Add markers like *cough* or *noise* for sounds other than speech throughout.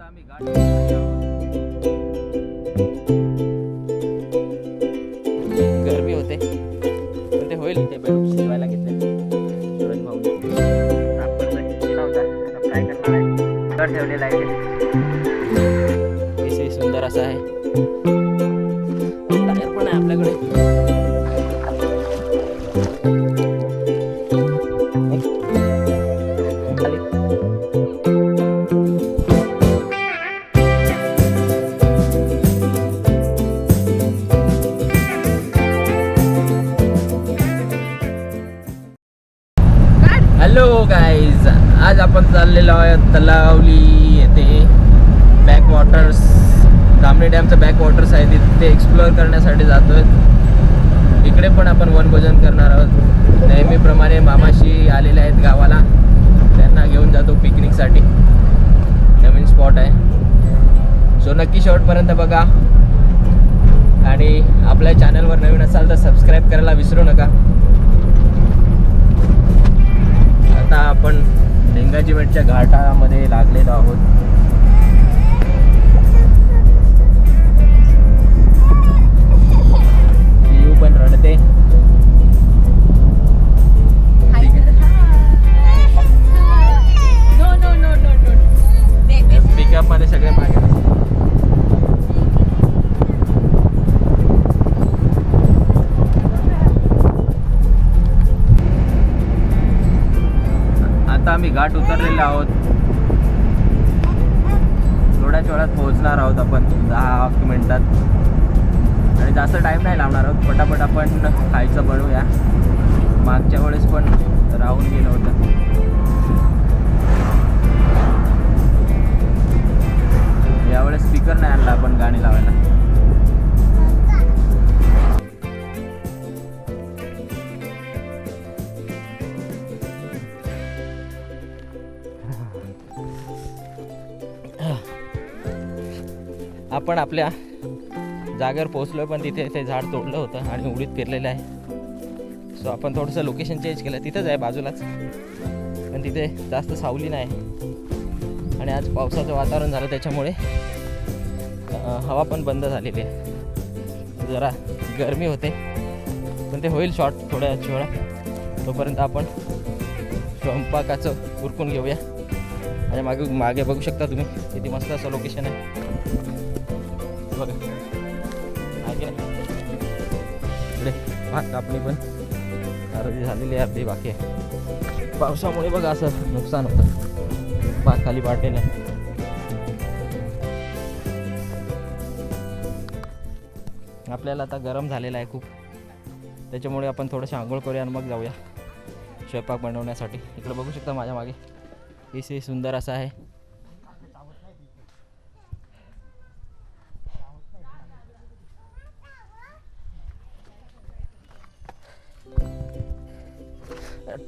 आता आम्ही घाट hello guys आज आपण चाललेलो आहोत तलावली येथे. बॅक वॉटर्स दामणी डॅमचं बॅक वॉटर्स आहे तिथे एक्सप्लोअर करण्यासाठी जातोय. इकडे पण आपण वनभोजन करणार आहोत. नेहमीप्रमाणे मामाशी आलेले आहेत गावाला. त्यांना घेऊन जातो पिकनिकसाठी. नवीन स्पॉट आहे. सो नक्की शेवटपर्यंत बघा. आणि आपल्या चॅनलवर नवीन असाल तर सबस्क्राईब करायला विसरू नका. लिंगाजीमेटच्या घाटामध्ये लागलेलो आहोत. पण रडते. पिकअपमध्ये सगळे घाट उतरलेले आहोत. थोड्याच वेळात पोहोचणार आहोत आपण दहा मिनटात. आणि जास्त टाईम नाही लावणार आहोत. पटापट आपण खायचं बनवूया. मागच्या वेळेस पण राहून गेलं होतं. यावेळेस स्पीकर नाही आणला आपण गाणी लावायला. आपण आपल्या जागेवर पोहोचलो पण तिथे ते झाड तोडलं होतं आणि उडीत पेरलेलं आहे. सो आपण थोडंसं लोकेशन चेंज केलं. तिथंच आहे बाजूलाच. पण तिथे जास्त सावली नाही. आणि आज पावसाचं वातावरण झालं त्याच्यामुळे हवा पण बंद झालेली आहे. जरा गरमी होते. पण ते होईल शॉर्ट थोड्या वेळात. तोपर्यंत आपण स्वयंपाकाचं उरकून घेऊया. आणि मागे मागे बघू शकता तुम्ही किती मस्त असं लोकेशन आहे. बघा. इकडे भात कापणी पण अर्धी झालेली आहे अर्धी बाकी आहे. पावसामुळे बघा असं नुकसान होतं. भात खाली पाडलेलं आहे. आपल्याला आता गरम झालेलं आहे खूप. त्याच्यामुळे आपण थोडंसं आंघोळ करूया आणि मग जाऊया. स्वयंपाक बनवण्यासाठी. इकडे बघू शकता माझ्या मागे. एसी सुंदर असा आहे.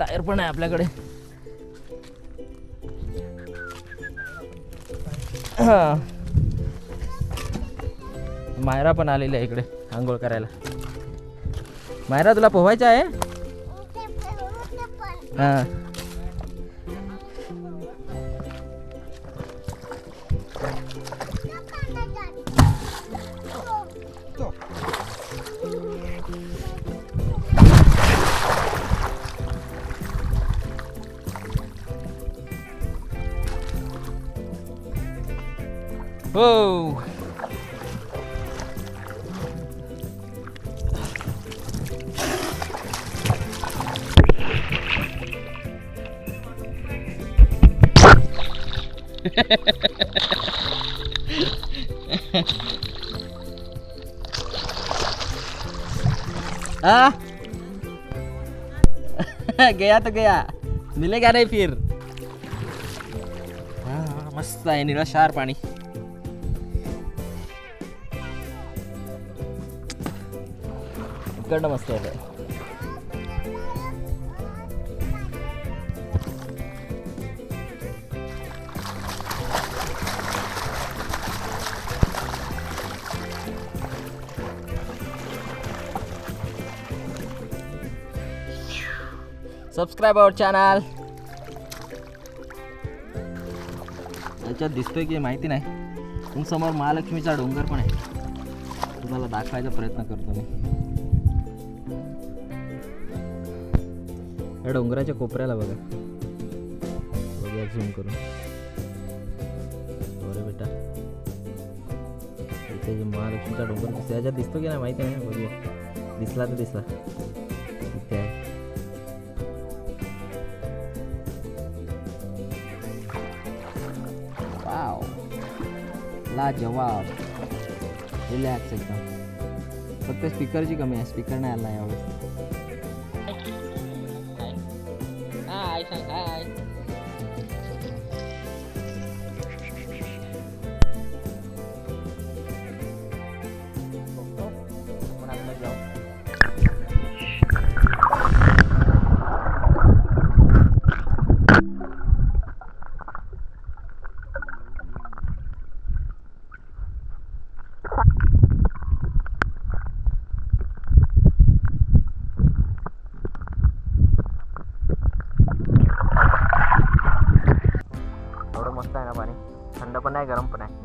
टायर पण आहे आपल्याकडे. हा. मायरा पण आलेली आहे इकडे आंघोळ करायला. मायरा तुला पोहायचं आहे? हा हो. आ? गया तो गया. मिलेगा नहीं फिर? हाँ, मस्त आहे निळशार पाणी. इकडनं मस्त आहे सबस्क्राईब our चॅनल याच्यात दिसतोय की माहिती नाही. पण समोर महालक्ष्मीचा डोंगर पण आहे. तुम्हाला दाखवायचा प्रयत्न करतो मी. या डोंगराच्या कोपऱ्याला बघा. बघा झूम करून. बरं बेटा. इथे जे महालक्ष्मीचा डोंगर दिसतो याच्यात दिसतो की नाही माहिती नाही. बघूया. दिसला तर दिसला. इथे आहे. लाजवाब रिलॅक्स एकदम. फक्त स्पीकरची कमी आहे स्पीकर नाही आला यावेळेस. हाय सांग हाय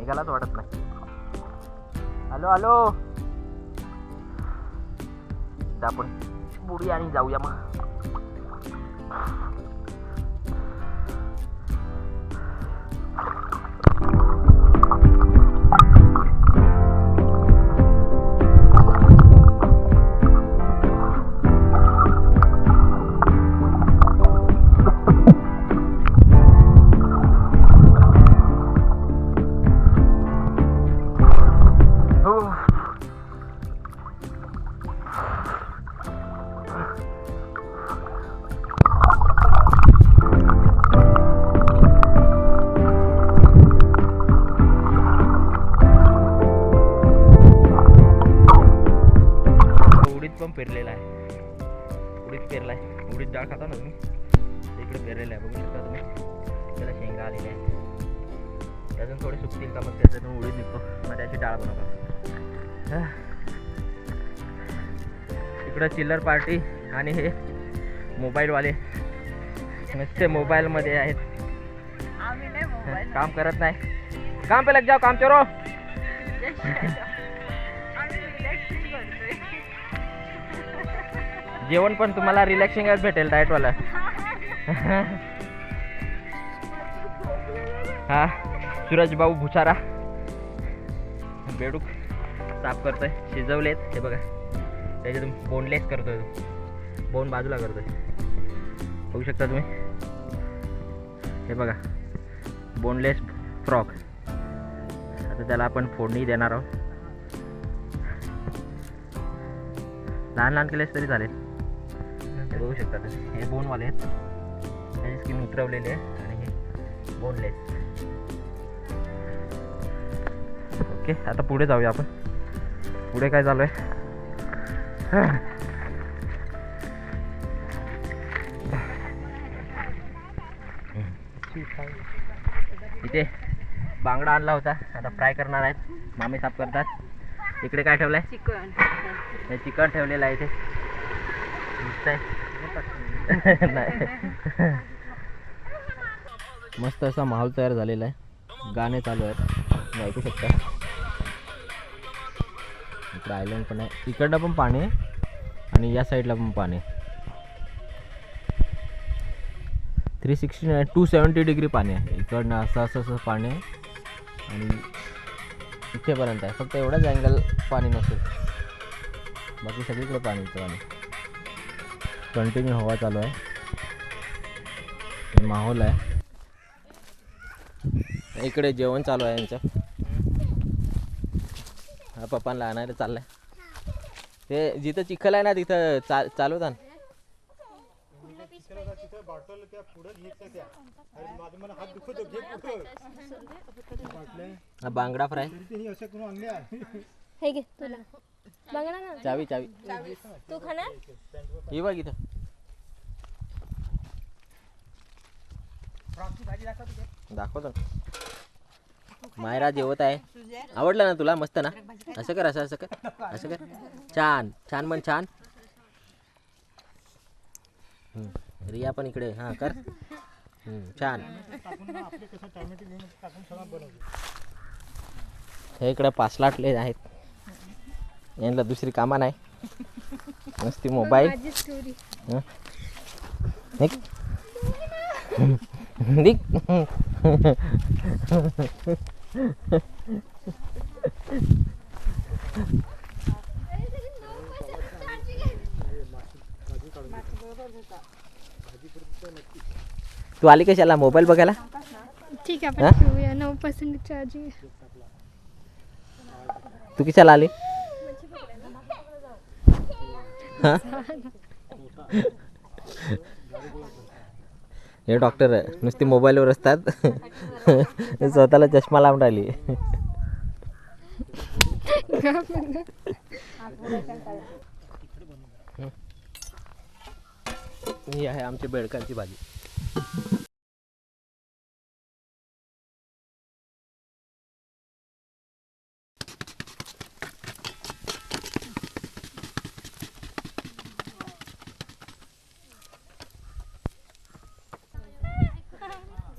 निघालाच वाटत नाही. Hello hello. आपण बुडूया आणि जाऊया मग. पेरलेला आहे. उडीद पेरला आहे उडीद डाळ खाता ना तुम्ही? इकडे पेरलेलं आहे. बघू शकता तुम्ही. त्याला शेंगा आलेल्या आहे अजून थोडे सुकतील का? मग त्याच्यातून उडीद निघतो मग त्याची डाळ बनवतो. इकडं चिल्लर पार्टी आणि हे मोबाईलवाले नुसते मोबाईलमध्ये आहेत. काम करत नाही. काम पे लग जाओ काम चोरो. *laughs* *laughs* जेवण पण तुम्हाला रिलॅक्सिंगच भेटेल डाएटवाला हा सूरज भाऊ भुसारा. बेडूक साफ करतोय शिजवलेत हे बघा. त्याच्यातून बोनलेस करतोय बोन बाजूला करतोय. बघू शकता तुम्ही? हे बघा. बोनलेस फ्रॉक आता त्याला आपण फोडणी देणार आहोत. लहान लहान केलेस तरी चालेल. हे बघू शकता तुम्ही हे बोनवाले आहेत. त्याची स्किन उतरवलेली आहे आणि हे बोनलेस ओके आता पुढे जाऊया आपण. पुढे काय चालू आहे? इथे बांगडा आणला होता. आता फ्राय करणार आहेत. मामी साफ करतात. इकडे काय ठेवलंय? चिकन. हे चिकन ठेवलेलं आहे इथे. दिसतंय नाही. मस्त असा माहोल तयार झालेला आहे. गाणे चालू आहेत. ऐकू शकता. इकडं आयलंड पण आहे. इकडनं पण पाणी आहे. आणि या साईडला पण पाणी three sixty nine two seventy degree पाणी आहे. इकडनं असं असं असं पाणी आहे. आणि इथेपर्यंत आहे. फक्त एवढंच अँगल पाणी नसेल. बाकी सगळीकडे पाणी येतं पाणी कंटिन्यू हवा चालू आहे. माहोल आहे. इकडे जेवण चालू आहे यांचं हा पप्पांना आणायला आहे ते जिथं चिखल आहे ना तिथं चा चालवता ना बांगडा फ्राय. हे घे तुला. बघा ना. चावी चावी. तू खाणार? ही बघ इथं. दाखवतो. ना मायरा जेवत आहे. आवडलं ना तुला? मस्त ना? असं कर असं असं कर. असं कर. छान. छान म्हण छान. हम्म. रिया पण इकडे. हां कर. हम्म, छान. हे इकडे पाच लाटले आहेत. यांना दुसरी कामा नाही. *laughs* नुसती मोबाईल. निघ. तू आली कशाला? मोबाईल बघायला? ठीक आहे? आपण नऊ पर्सेंट चार्जिंग तू कशाला आली? हे डॉक्टर आहे. नुसते मोबाईलवर असतात. स्वतःला चष्मा लावून राहिली. ही आहे आमची बेडकांची भाजी.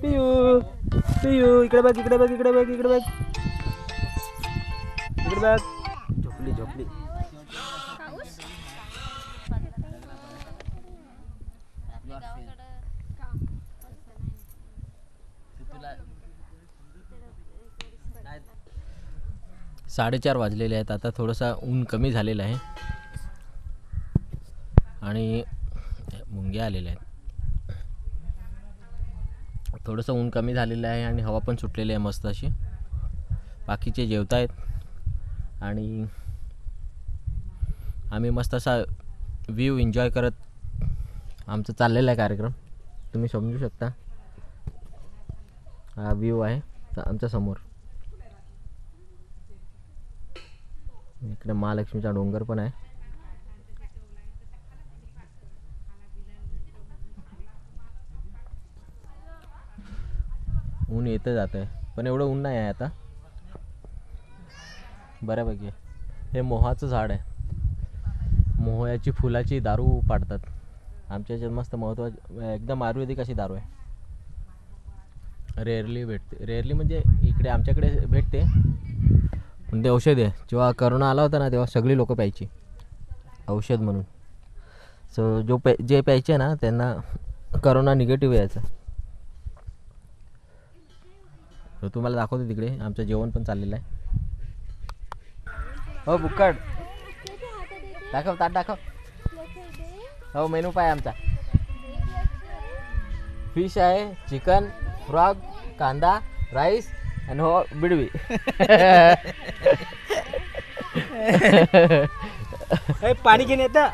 पियू पियू इकडे बघ इकडे बघ इकडे बघ इकडे बघ. इकडे बघ. झोपली झोपली. साडेचार वाजलेले आहेत. आता थोडंसं ऊन कमी झालेलं आहे. आणि मुंग्या आलेल्या आहेत. थोडंसं ऊन कमी झालेलं आहे आणि हवा पण सुटलेली आहे मस्त अशी. बाकीचे जेवत आहेत. आणि आम्ही मस्त असा व्ह्यू एन्जॉय करत आमचं चाललेला आहे कार्यक्रम. तुम्ही समजू शकता. हा व्ह्यू आहे आमच्यासमोर. इकडे महालक्ष्मीचा डोंगर पण आहे. ऊन येतं जातं आहे पण एवढं ऊन नाही आहे आता. बऱ्यापैकी. हे मोहाचं झाड आहे. मोहयाची फुलाची दारू पाडतात. आमच्या याच्यात मस्त महत्त्वाची एकदम आयुर्वेदिक अशी दारू आहे. रेअरली भेटते. रेअरली म्हणजे इकडे आमच्याकडे भेटते. पण ते औषध आहे. जेव्हा करोना आला होता ना तेव्हा सगळी लोकं प्यायची. औषध म्हणून. सो जो प्या जे प्यायचे ना त्यांना करोना निगेटिव्ह यायचा. तर तुम्हाला दाखवतो तिकडे. आमचं जेवण पण चाललेलं आहे. हो बुक्कड. दाखव ताट दाखव. हो मेनू पाय आमचा. फिश आहे चिकन फ्रॉग कांदा राईस आणि हो बिडवी. पाणी घेऊन येतं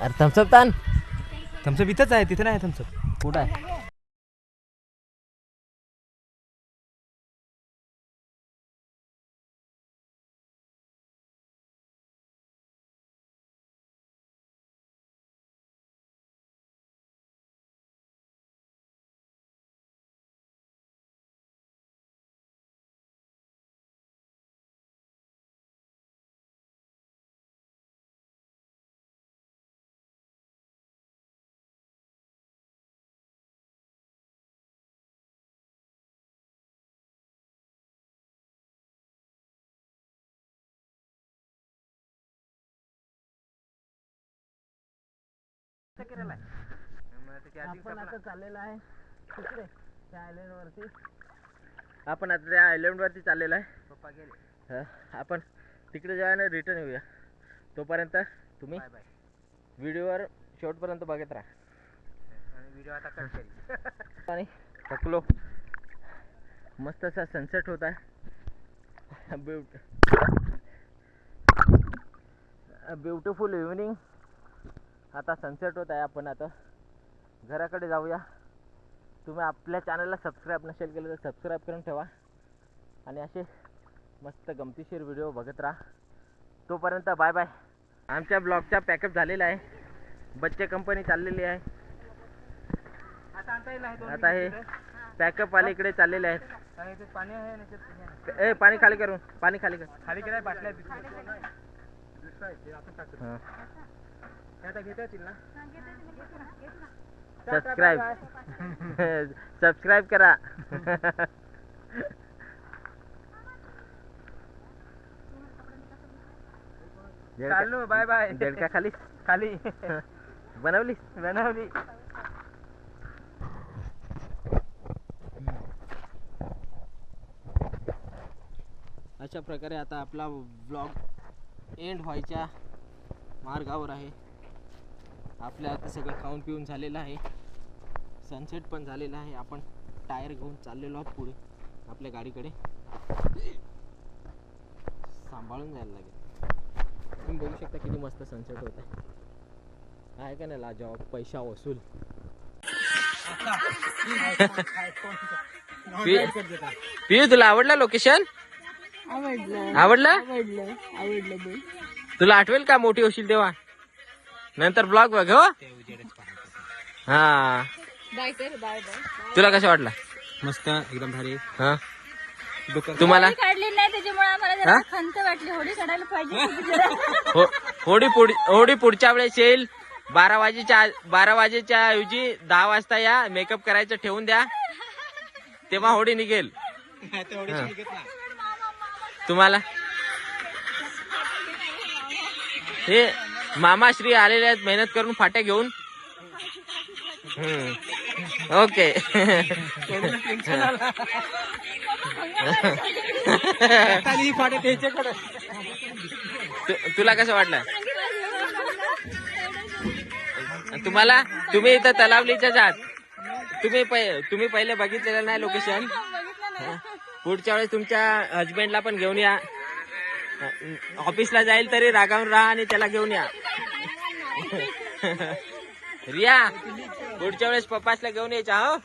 अरे थम्सअप तान. थम्सअप इथंच आहे तिथे नाही थम्सअप कुठं आहे? आपण आता चाललेलं आहे तिकडे त्या आयलंडवरती आपण आता त्या आयलंडवरती चाललेलं आहे. पप्पा गेले. आपण तिकडे जेव्हा ना रिटर्न येऊया. तोपर्यंत तुम्ही व्हिडिओवर शेवटपर्यंत बघत राहा. व्हिडिओ आता कट करी *laughs* आणि थकलो. मस्त असा सनसेट होत आहे. ब्युट ब्युटिफुल इव्हनिंग आता सनसेट होत आहे आपण आता. घराकडे जाऊया. तुम्ही आपल्या चॅनलला सबस्क्राईब नसेल केलं तर सबस्क्राईब करून ठेवा. आणि असे मस्त गमतीशीर व्हिडिओ बघत राहा. तोपर्यंत बाय बाय आमच्या ब्लॉगचा पॅकअप झालेला आहे. बच्चे कंपनी चाललेली आहे. आता हे पॅकअप वाले इकडे चाललेले आहेत. पाणी आहे. ए पाणी खाली करून पाणी खाली कर. खाली केलाय बाटल्या आता घेता येतील ना सबस्क्राईब सबस्क्राईब करा चाललो बाय बाय बेडका खाली. खाली. बनवली. बनवली. अशा प्रकारे आता आपला ब्लॉग एंड व्हायच्या मार्गावर आहे. आपल्या आता सगळं खाऊन पिऊन झालेलं आहे. सनसेट पण झालेला आहे. आपण टायर घेऊन चाललेलो आहोत पुढे आपल्या गाडीकडे. सांभाळून जायला लागेल. तुम्ही बघू शकता किती मस्त सनसेट होत आहे आहे का नाही लाजवाब? पैसा वसूल. पियू तुला आवडलं लोकेशन आवडलं. आवडलं? आवडलं. तुला आठवेल का मोठी होशील तेव्हा? नंतर ब्लॉग बघ हो. हा. बाय कर बाय बाय तुला कसं वाटलं? मस्त एकदम भारी. हा. तुम्हाला? काढली नाही त्याच्यामुळे आम्हाला? जरा खंत वाटली. होडी काढायला पाहिजे. हो होडी पुढ होडी पुढच्या वेळेस येईल. बारा वाजेच्या बारा वाजेच्या ऐवजी दहा वाजता या. मेकअप करायचं ठेवून द्या. तेव्हा होडी निघेल. तुम्हाला? हे मामाश्री आलेले आहेत मेहनत करून फाट्या घेऊन. ओके. तुला कसं वाटलं? तुम्हाला तुम्ही इथं तलावलीच्या जात. तुम्ही तुम्ही पहिले बघितलेलं नाही लोकेशन पुढच्या वेळेस तुमच्या हजबंडला पण घेऊन या. ऑफिसला जाईल तरी रागावून राहा आणि त्याला घेऊन या. *laughs* रिया पुढच्या वेळेस पप्पासला घेऊन यायचा हो.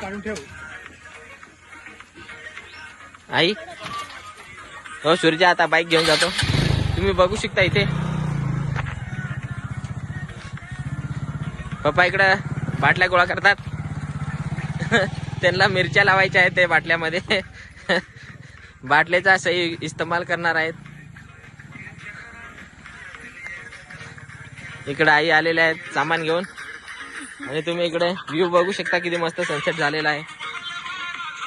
काढून ठेव. आई हो सूर्या आता बाईक घेऊन जातो. तुम्ही बघू शकता इथे. पप्पा इकडं बाटल्या गोळा करतात. *laughs* त्यांना मिरच्या लावायच्या आहेत ते बाटल्यामध्ये. *laughs* बाटल्याचा सही इस्तेमाल करणार आहेत. इकडे आई आलेल्या आहेत सामान घेऊन. आणि तुम्ही इकडे व्ह्यू बघू शकता किती मस्त सनसेट झालेला आहे.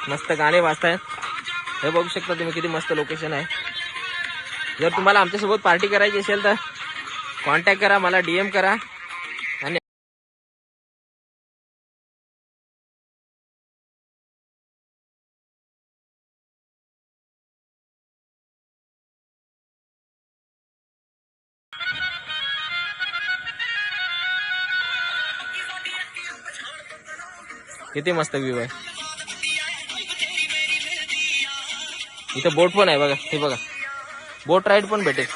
मस्त गाणे वाजतायत. हे बघू शकता तुम्ही किती मस्त लोकेशन आहे. जर तुम्हाला आमच्यासोबत पार्टी करायची असेल तर कॉन्टॅक्ट करा मला डीएम करा. किती मस्त व्ह्यू आहे. इथं बोट पण आहे बघा हे बघा. बोट राईड पण भेटेल.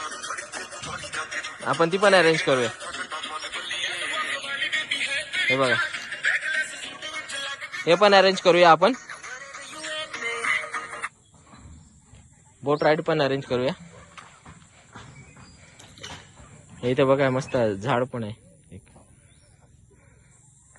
आपण ती पण अरेंज करूया. हे बघा. हे पण अरेंज करूया आपण. बोट राईड पण अरेंज करूया. इथं बघा मस्त झाड पण आहे.